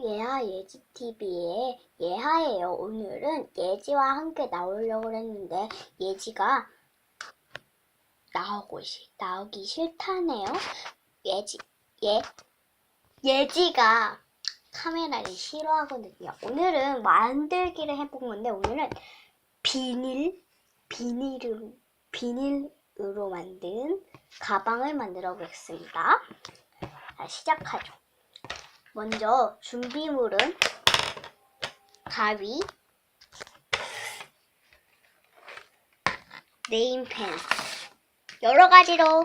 예하 예지TV의 예하예요. 오늘은 예지와 함께 나오려고 했는데 예지가 나오고 싶, 나오기 싫다네요. 예지, 예, 예지가 카메라를 싫어하거든요. 오늘은 만들기를 해본 건데 오늘은 비닐, 비닐을, 비닐으로 만든 가방을 만들어 보겠습니다. 자, 시작하죠. 먼저 준비물은 가위, 네임펜 여러 가지로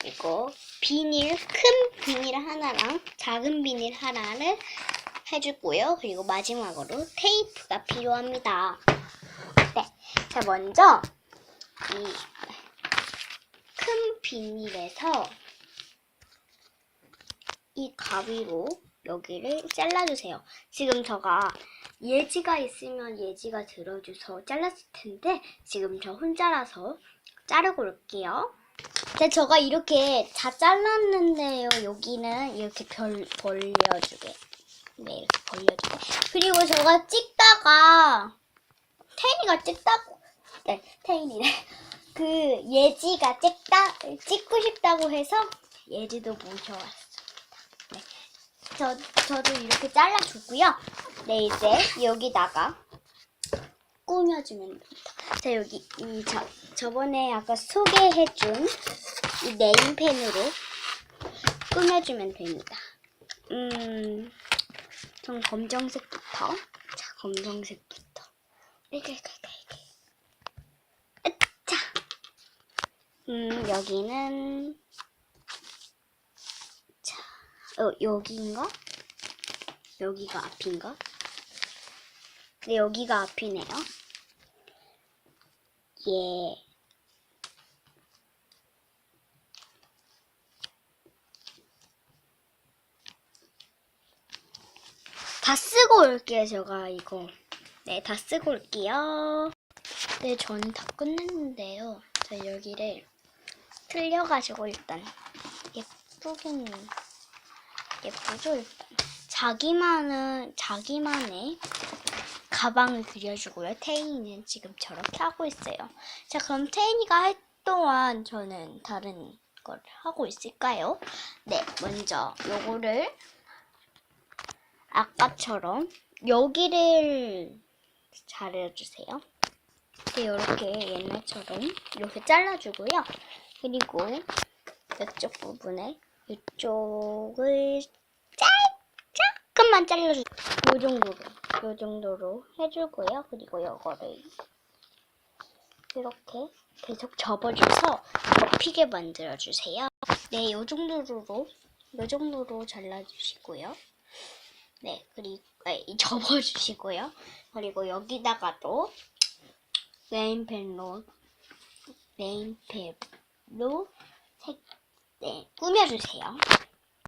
그리고 비닐 큰 비닐 하나랑 작은 비닐 하나를 해주고요. 그리고 마지막으로 테이프가 필요합니다. 네, 자 먼저 이 큰 비닐에서 이 가위로 여기를 잘라주세요. 지금 제가 예지가 있으면 예지가 들어줘서 잘랐을 텐데 지금 저 혼자라서 자르고 올게요. 근데 제가 이렇게 다 잘랐는데요. 여기는 이렇게 별, 벌려주게. 네, 이렇게 벌려주게. 그리고 제가 찍다가 태인이가 찍다고 네, 태인이네. 그 예지가 찍다 찍고 싶다고 해서 예지도 모셔왔어요. 네. 저, 저도 이렇게 잘라주고요. 네, 이제 여기다가 꾸며주면 됩니다. 자, 여기, 이, 저, 저번에 아까 소개해준 이 네임펜으로 꾸며주면 됩니다. 음, 전 검정색부터. 자, 검정색부터. 이렇게, 이렇게, 이렇게. 자. 음, 여기는, 자, 어, 여기인가? 여기가 앞인가? 네, 여기가 앞이네요. 예. 다 쓰고 올게요, 제가 이거. 네, 다 쓰고 올게요. 네, 저는 다 끝냈는데요. 저 여기를 틀려가지고 일단 예쁘긴 예쁘죠, 일단. 자기만은, 자기만의 가방을 그려주고요. 태인이는 지금 저렇게 하고 있어요. 자, 그럼 태인이가 할 동안 저는 다른 걸 하고 있을까요? 네, 먼저 요거를 아까처럼 여기를 잘해주세요. 네, 이렇게 옛날처럼 이렇게 잘라주고요. 그리고 이쪽 부분에 이쪽을 짤 조금만 잘라주. 요 정도로, 요 정도로 해주고요. 그리고 요거를 이렇게 계속 접어줘서 접히게 만들어주세요. 네, 요 정도로, 요 정도로 잘라주시고요. 네, 그리고 네, 접어주시고요. 그리고 여기다가도 네임펜로 네임펜로 색, 네, 꾸며주세요.